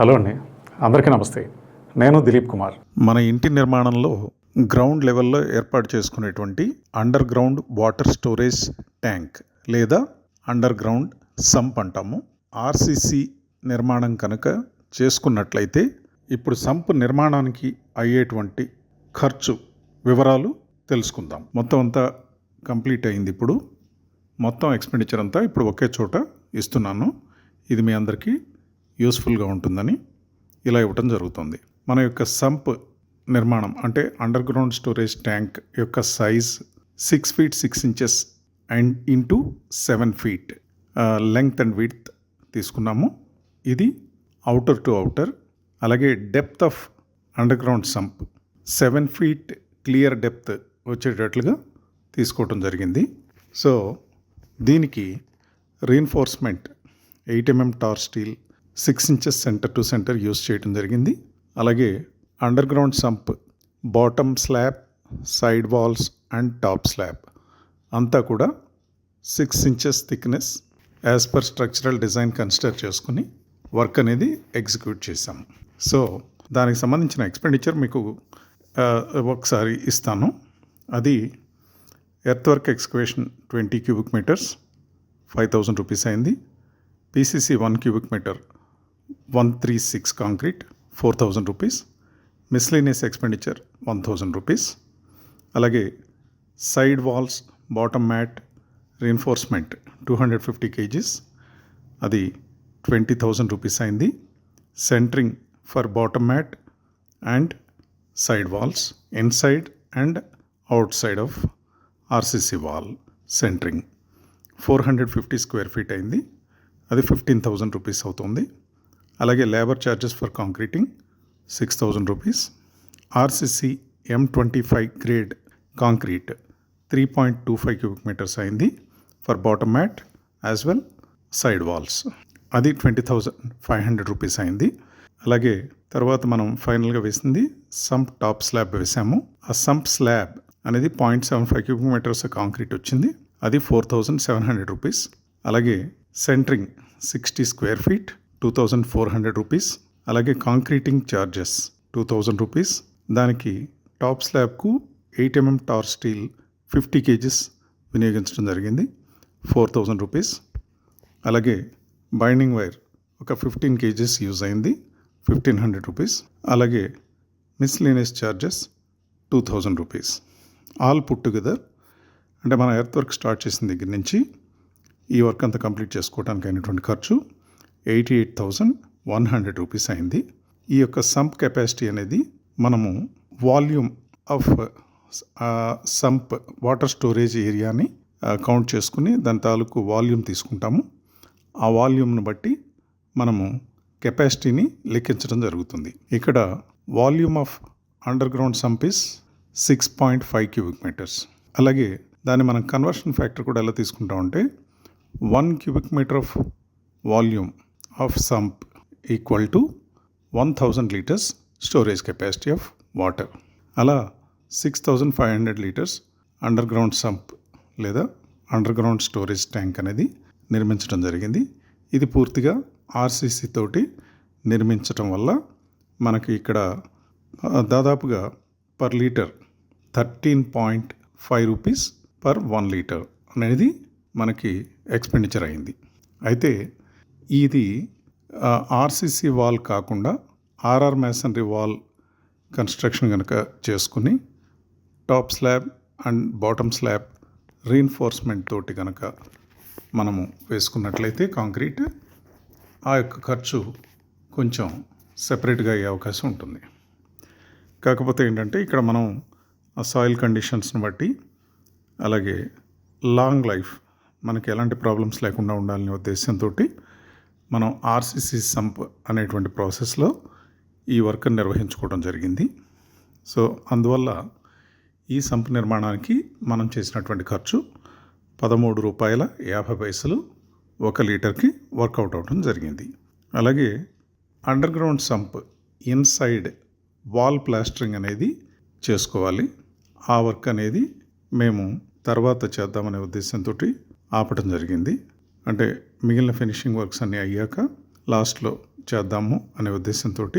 Hello అండి. అందరికీ నమస్తే. నేను దిలీప్ కుమార్. మన ఇంటి నిర్మాణంలో గ్రౌండ్ లెవెల్లో ఏర్పాటు చేసుకునేటువంటి under ground water storage tank లేదా అండర్ గ్రౌండ్ సంప్ అంటాము. ఆర్సీసీ నిర్మాణం కనుక చేసుకున్నట్లయితే ఇప్పుడు సంప్ నిర్మాణానికి అయ్యేటువంటి ఖర్చు వివరాలు తెలుసుకుందాం. మొత్తం అంతా కంప్లీట్ అయింది ఇప్పుడు. మొత్తం ఎక్స్పెండిచర్ అంతా ఇప్పుడు ఒకే చోట ఇస్తున్నాను. ఇది మీ అందరికీ యూస్ఫుల్గా ఉంటుందని ఇలా ఇవ్వటం జరుగుతుంది. మన యొక్క సంప్ నిర్మాణం అంటే అండర్ గ్రౌండ్ స్టోరేజ్ ట్యాంక్ యొక్క size six feet six inches and into seven feet length and width తీసుకున్నాము. ఇది అవుటర్ టు అవుటర్ అలాగే depth of under ground sump seven feet clear depth వచ్చేటట్లుగా తీసుకోవటం జరిగింది. సో దీనికి reinforcement eight mm tor steel six inches centre to centre use చేయడం జరిగింది. అలాగే under ground sump bottom slab side walls and top slab అంతా కూడా six inches thickness as per structural design consider చేసుకుని work అనేది execute చేసాం so దానికి సంబంధించిన ఎక్స్పెండిచర్ మీకు ఒకసారి ఇస్తాను. అది earth work excavation twenty cubic metres five thousand rupees అయింది. PCC one cubic metre one three six concrete four thousand rupees miscellaneous expenditure one thousand rupees అలాగే side walls bottom mat reinforcement two hundred fifty kgs అది twenty thousand rupees అయింది. Centring for bottom mat and side walls inside and outside of RCC wall centring four hundred fifty square feet అయింది. అది fifteen thousand rupees అవుతుంది. అలాగే labour charges for concreting six thousand rupees. RCC M twenty five grade concrete three point two five cubic metres అయింది for bottom mat as well side walls అది twenty thousand five hundred rupees అయింది. అలాగే తర్వాత మనం ఫైనల్గా వేసింది sump top slab వేసాము. ఆ సంప్ స్లాబ్ అనేది point seven five cubic metres concrete వచ్చింది. అది four thousand seven hundred rupees అలాగే centring sixty square feet two thousand four hundred rupees అలాగే concreting charges two thousand rupees. దానికి top స్లాబ్కు eight mm tor steel fifty kgs వినియోగించడం జరిగింది four thousand rupees. అలాగే binding wire ఒక fifteen kgs use అయింది fifteen hundred rupees. అలాగే miscellaneous charges two thousand rupees. All put together అంటే మన earth work start చేసిన దగ్గర నుంచి ఈ వర్క్ అంతా కంప్లీట్ చేసుకోవడానికి అయినటువంటి ఖర్చు eighty eight thousand one hundred rupees అయింది. ఈ యొక్క సంప్ కెపాసిటీ అనేది మనము volume of sump water storage ఏరియాని కౌంట్ చేసుకుని దాని తాలూకు వాల్యూమ్ తీసుకుంటాము. ఆ వాల్యూమ్ను బట్టి మనము కెపాసిటీని లెక్కించడం జరుగుతుంది. ఇక్కడ volume of under ground sump is six point five cubic metres. అలాగే దాన్ని మనం కన్వర్షన్ ఫ్యాక్టర్ కూడా ఎలా తీసుకుంటామంటే one cubic metre of volume of sump equal to one thousand litres storage capacity of water అలా six thousand five hundred litres under ground sump లేదా under ground storage tank అనేది నిర్మించడం జరిగింది. ఇది పూర్తిగా ఆర్సీసీ తోటి నిర్మించటం వల్ల మనకి ఇక్కడ దాదాపుగా per litre thirteen point five rupees per one litre అనేది మనకి ఎక్స్పెండిచర్ అయింది. అయితే ఇది ఆర్సీసీ వాల్ కాకుండా ఆర్ఆర్ మేసనరీ వాల్ కన్స్ట్రక్షన్ కనుక చేసుకుని top slab and bottom slab reinforcement తోటి కనుక మనము వేసుకున్నట్లయితే కాంక్రీట్ ఆ యొక్క ఖర్చు కొంచెం సెపరేట్గా అయ్యే అవకాశం ఉంటుంది. కాకపోతే ఏంటంటే ఇక్కడ మనం ఆ సాయిల్ కండిషన్స్ని బట్టి అలాగే లాంగ్ లైఫ్ మనకి ఎలాంటి ప్రాబ్లమ్స్ లేకుండా ఉండాలనే ఉద్దేశంతో మనం ఆర్సీసీ సంప్ అనేటువంటి ప్రాసెస్లో ఈ వర్క్ నిర్వహించుకోవడం జరిగింది. సో అందువల్ల ఈ సంప్ నిర్మాణానికి మనం చేసినటువంటి ఖర్చు పదమూడు రూపాయల యాభై పైసలు ఒక లీటర్కి వర్కౌట్ అవడం జరిగింది. అలాగే under ground sump inside wall plastering అనేది చేసుకోవాలి. ఆ వర్క్ అనేది మేము తర్వాత చేద్దామనే ఉద్దేశంతో ఆపటం జరిగింది. అంటే మిగిలిన ఫినిషింగ్ వర్క్స్ అన్నీ అయ్యాక లాస్ట్లో చేద్దాము అనే ఉద్దేశంతో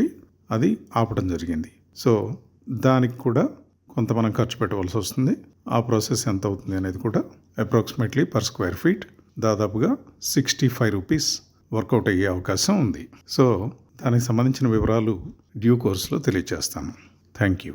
అది ఆపడం జరిగింది. సో దానికి కూడా కొంత మనం ఖర్చు పెట్టవలసి వస్తుంది. ఆ ప్రాసెస్ ఎంత అవుతుంది అనేది కూడా అప్రాక్సిమేట్లీ పర్ స్క్వేర్ ఫీట్ దాదాపుగా sixty five rupees work out అయ్యే అవకాశం ఉంది. సో దానికి సంబంధించిన వివరాలు డ్యూ కోర్స్లో తెలియజేస్తాను థ్యాంక్ యూ.